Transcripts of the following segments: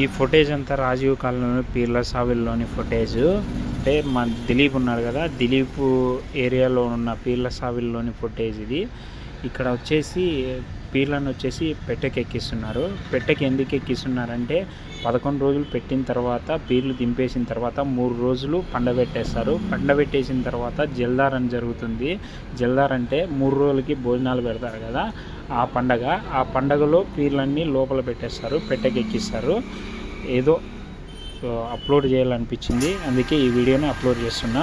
ఈ ఫుటేజ్ అంతా రాజీవ్ కాలంలో పీర్ల సావిల్లోని ఫుటేజ్ అంటే మన దిలీప్ ఉన్నాడు కదా దిలీప్ ఏరియాలో ఉన్న పీర్ల సావిల్లోని ఫుటేజ్ ఇది. ఇక్కడ వచ్చేసి పీర్లను వచ్చేసి పెట్టెకి ఎక్కిస్తున్నారు. పెట్టెకి ఎందుకు ఎక్కిస్తున్నారంటే పదకొండు రోజులు పెట్టిన తర్వాత పీర్లు దింపేసిన తర్వాత మూడు రోజులు పండబెట్టేస్తారు పండబెట్టేసిన తర్వాత జల్దార్ అని జరుగుతుంది. జల్దార్ అంటే మూడు రోజులకి భోజనాలు పెడతారు కదా. ఆ పండగ ఆ పండగలో పీర్లన్నీ లోపల పెట్టేస్తారు పెట్టెకి ఎక్కిస్తారు. ఏదో అప్లోడ్ చేయాలనిపించింది. అందుకే ఈ వీడియోని అప్లోడ్ చేస్తున్నా.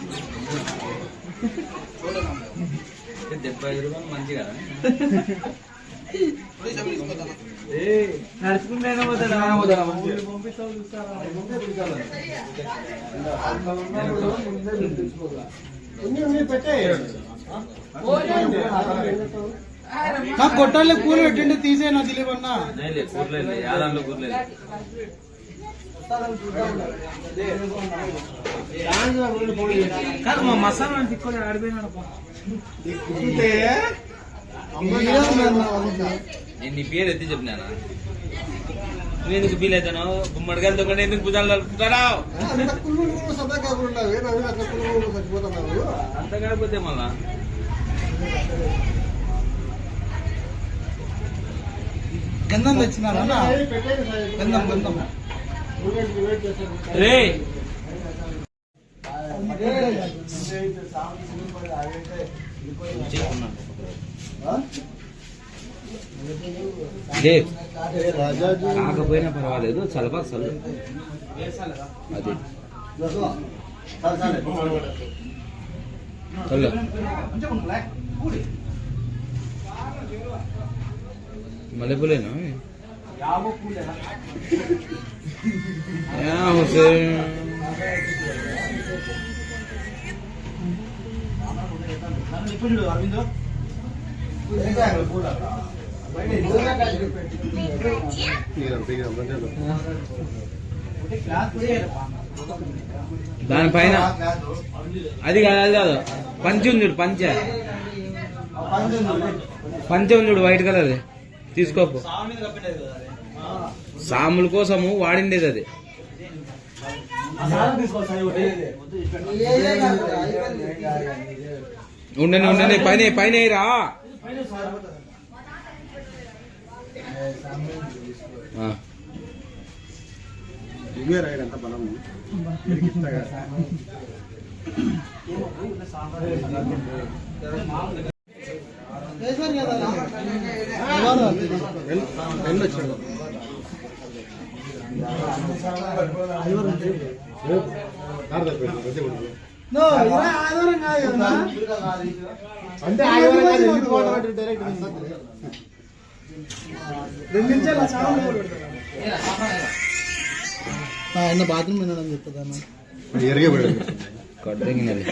డెబ్బై ఐదు రూపాయలు మంచి కదా. నడుచుకుంటేనే పోతాడా? కొట్టాలి పూలు పెట్టండి తీసేనా దిలీప్ అన్న కూరలేదు యాదాంట్లో కూరలేదు. కాదు మా మసాలా తిక్కొని ఆడిపోయినాడు నేను నీ పేరు ఎత్తి చెప్పినానా? నువ్వు ఎందుకు ఫీల్ అవుతాను గుమ్మడికాయలు తొక్కడే ఎందుకు భుజాలు తలుపుతారా అంత కాకపోతే మళ్ళా? గంధం తెచ్చినారా? గంధం గంధం. రే. కాకపోయినా పర్వాలేదు చలపా చల్ అది. చల్ల. మల్లెపూలేనా? యా దానిపైన. అది కాదు అది కాదు. పంచి ఉంది చూడు పంచ. పంచ ఉంది చూడు వైట్ కలర్ తీసుకోపు. సాముల కోసము వాడిండేది అది. ఉండని ఉండని పైన పైన రా? ఎవరు? నో, ఇలా ఆదివారం కాదు కదా అంటే రెండు నిమిషాలు చాలా ఆయన బాత్రూమ్ వినడం చెప్తుంది అన్న కొట్టగినది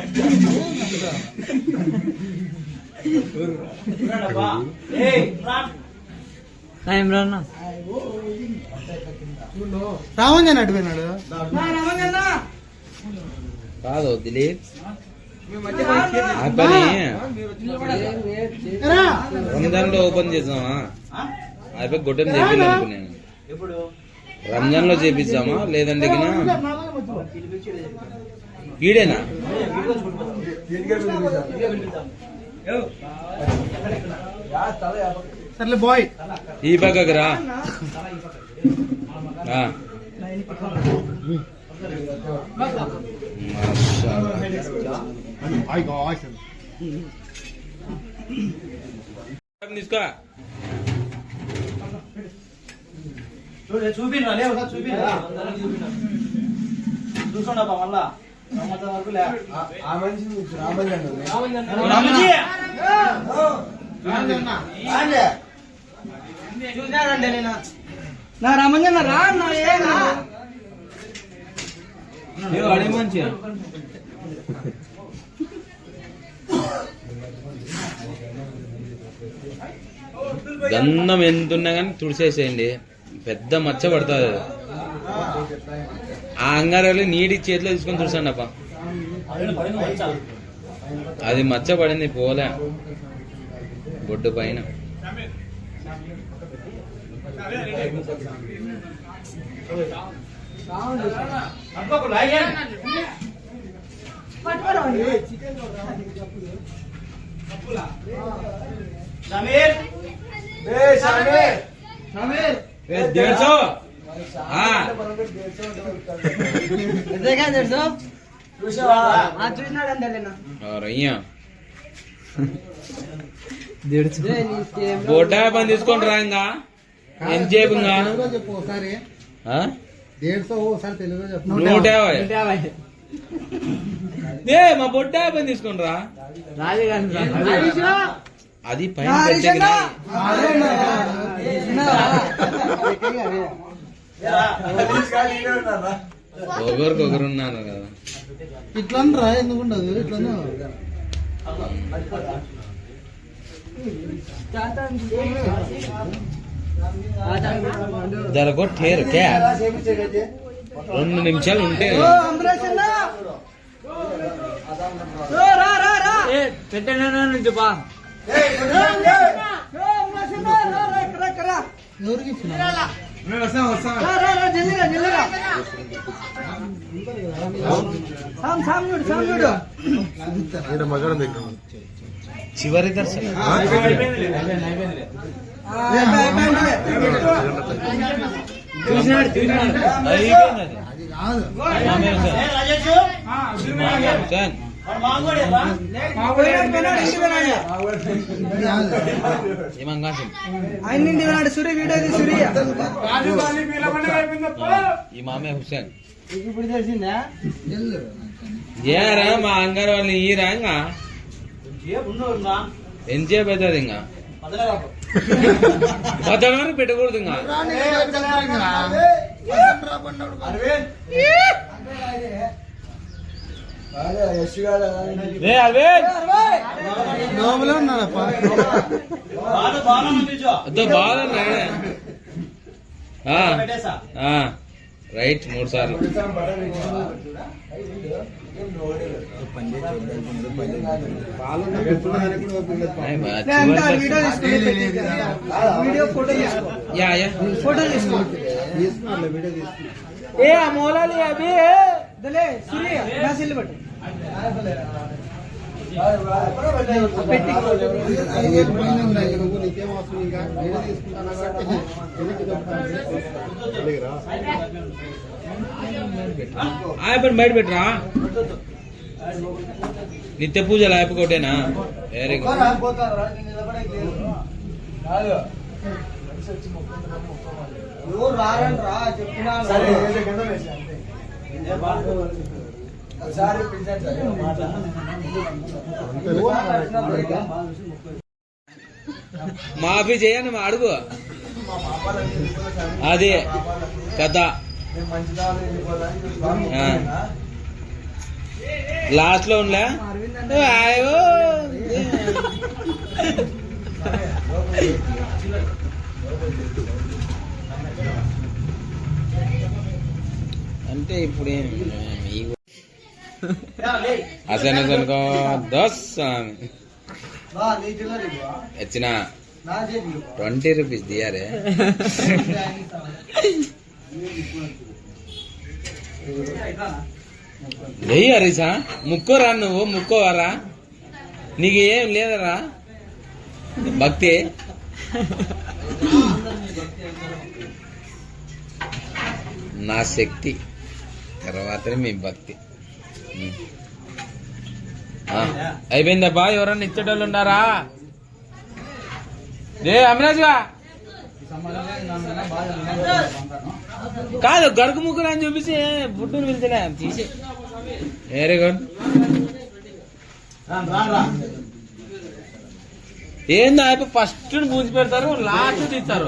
రామంగా అడిపోయినాడు కాదు దిలీప్. రంజాన్లో ఓపెన్ చేద్దామా? అయిపోయి గొట్టం చేయాలనుకున్నాను రంజాన్లో చేపిద్దామా? లేదంటే. ఈడేనా సర్లే బాయ్. ఈ పక్కకు రా. తీసుకో చూపిరా లే ఒకసారి చూపిరా చూసుకోండి అబ్బా మళ్ళా లే. రామజీ చూసినారండి నేను. నా రామంజన్ రా నా ఏనా అడే మంచి గంధం ఎంత ఉన్నా కానీ తుడిసేసేయండి. పెద్ద మచ్చ పడుతుంది ఆ అంగారాలు నీటి చేతిలో తీసుకొని తుడిసండి అప్ప. అది మచ్చ పడింది పోలే. బొడ్డు పైన. సమీర్ సమీర్ సమీర్ దేడ్సో ఎంతగా తెలుసు చూసావా చూసినాడండి నేను రయ్యా. బొడ్డా పని తీసుకొని రా ఇంకా. తెలుగులో చెప్పు నూట యాభై. ఏ మా బొడ్డా పని తీసుకొని రా. అది పైన పెట్టకినా ఒకరికి ఒకరు ఉన్నారు కదా. ఇట్లా రా ఎందుకు ఉండదు? ఇట్లా జరగో ఠేరు కే రెండు నిమిషాలు ఉంటే. అది. అది కాదు మామే హుసేన్. రాజేష్ మామే హుసేన్. మామూడే సూర్య వీడియో సూర్య ఈ మామే హుసేన్ ఇప్పుడు తెలిసిందా? ఎల్లు. ఏరా మా అంగారు వాళ్ళు ఈరా ఇంకా ఎంతసేపు అవుతుంది ఇంకా పద్దెన వరకు పెట్టకూడదు ఇంకా లోపలే ఉన్నాడప్ప బాగా బాగా రైట్ మూడు సార్లు. ఏ ఆ మూలాలు అవి దలే సూర్య నా సెల్ పట్టు పెట్టి ఐదేళ్ళు పైన ఉన్నాయి నువ్వు నీకేం అవసరం ఇంకా వీడియో తీసుకుంటానా కాబట్టి వెనక్కి తప్పుతాను. ఆ పని బయట పెట్టరా నిత్య పూజలు అయిపోకోటేనా వెరీ గుడ్ ఎవరు రారండి రా మాఫీ చేయను మా అడుగు. అది కథ. లాస్ట్లో ఉండలే? ఆయో. అంటే ఇప్పుడు అసలు అనుకో దస్ స్వామి. వచ్చిన ట్వంటీ రూపీస్ దియారే. లేయి హరీసా ముక్కోరా నువ్వు ముక్కోవరా? నీకు ఏం లేదరా? భక్తి? నా శక్తి తర్వాతనే మీ భక్తి. అయిపోయిందబ్బా ఎవరన్నా ఇచ్చేటోళ్ళు ఉన్నారా? రే అమరాజ్గా కాదు గడుకు ముగ్గురు అని చూపించి బుడ్డుని పిలిచలే తీసి. వెరీ గుడ్ ఏందో అయిపోయి ఫస్ట్ పూసి పెడతారు లాస్ట్ తీస్తారు.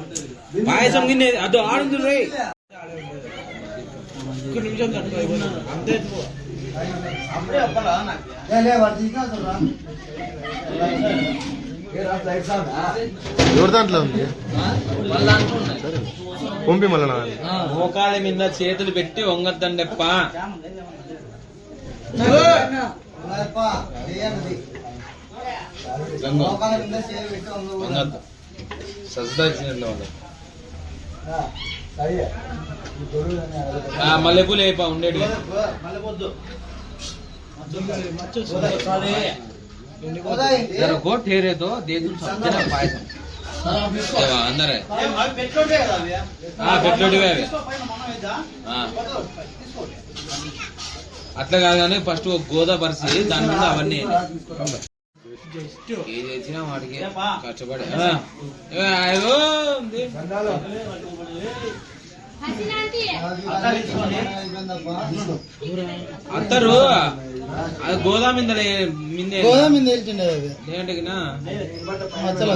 పాయసం గిన్నె అదో ఆడుంది రే. ఒక్క నిమిషం తట్టుకో, అయిపోయింది. అంతే ఎవరి దాంట్లో ఉంది? పంపి మళ్ళీ మోకాల మీద చేతులు పెట్టి వంగద్దండెప్ప. వాళ్ళు ఆ, మల్లెపూలు అయిపో ఉండేటి. గోట్ ఏరేదో దేదు పాయసం. అవి? అట్లా కాదు కానీ ఫస్ట్ గోదా పరిస్థితి దాని మీద అవన్నీ ఏది తెచ్చినా వాడికి కష్టపడి. అత్తరు. అది గోదా మీద మిందే. గోదాం అది. ఏంటికినా మచ్చలు.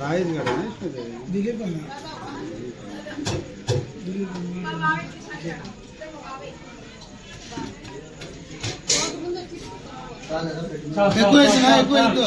గడే దిలీప్ అన్న ఎక్కువ వేసినా ఎక్కువ ఎక్కువ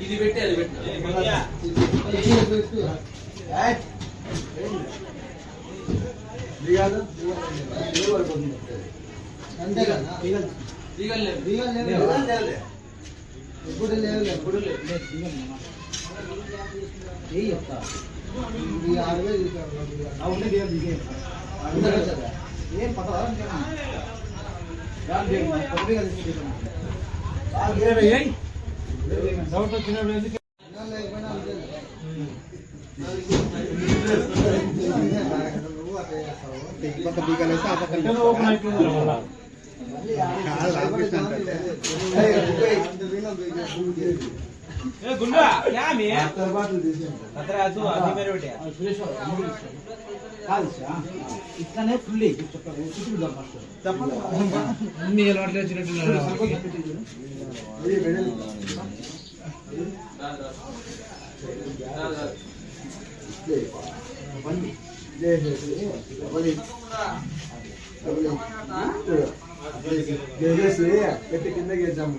ఇది పెట్టి అది పెట్టి అంతే కదా ఎప్పుడు లేదు ఎప్పుడు లేదు పక్క బీగలేస్తే ఆ పక్క కాదు, రామకృష్ణ అంటే. ఇట్లానే ఫుల్ అన్ని అలవాట్లు వచ్చినట్టున్నారు పెట్టి కిందకి వేద్దాము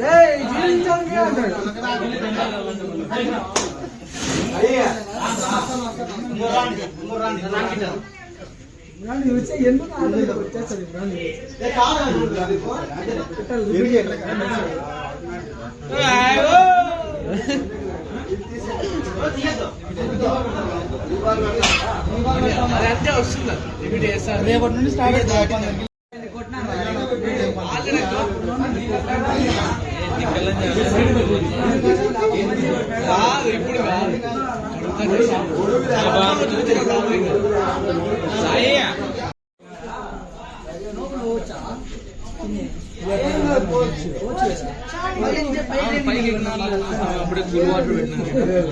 ఏయ్ వచ్చే ఎందుకు వచ్చేస్తుంది అదంతే వస్తుంది లిమిట్ చేస్తారు రేపటి నుండి స్టార్ట్ అవుతుంది కాదు ఇప్పుడు కాదు సాయి పైకి అప్పుడే కూల్ వాటర్ పెట్టినాను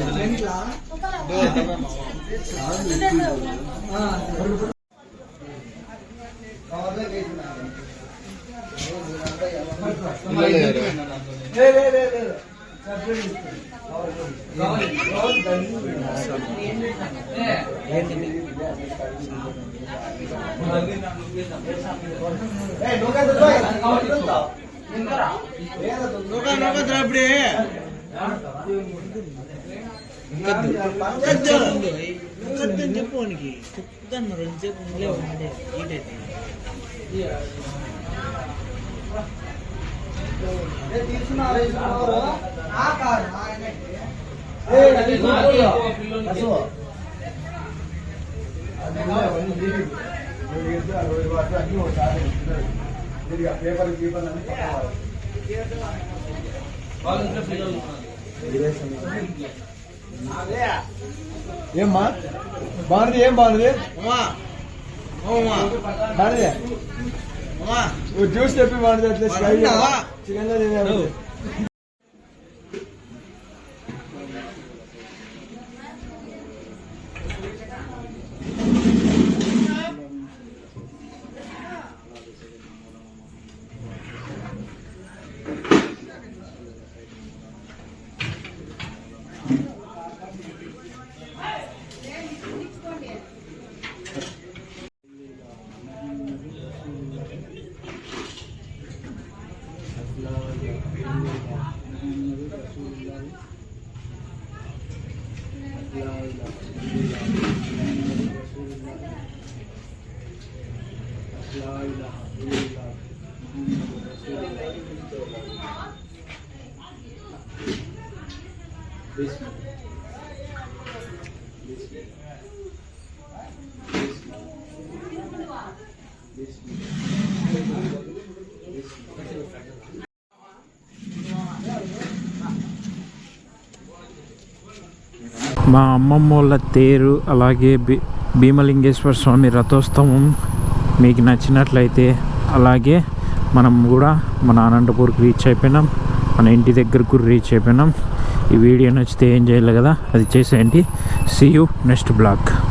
ఏయ్ నోకా దుబ్బా నోకా నోకా ద్రాబడే చెప్పు వానికి చెప్తాను రెండు సేపు పేపర్ పేపర్ అన్ని ఏమ్మా బాగుంది ఏం బాగుంది బాగుంది నువ్వు జ్యూస్ చెప్పి బాగుంది అట్లా చికెన్ మా అమ్మమ్మ వాళ్ళ తేరు అలాగే భీ భీమలింగేశ్వర స్వామి రథోత్సవం మీకు నచ్చినట్లయితే అలాగే మనం కూడా మన అనంతపూర్కి రీచ్ అయిపోయినాం. మన ఇంటి దగ్గరకు రీచ్ అయిపోయినాం. ఈ వీడియో నచ్చితే ఏం చేయాలి కదా? అది చేసేయండి. See you next black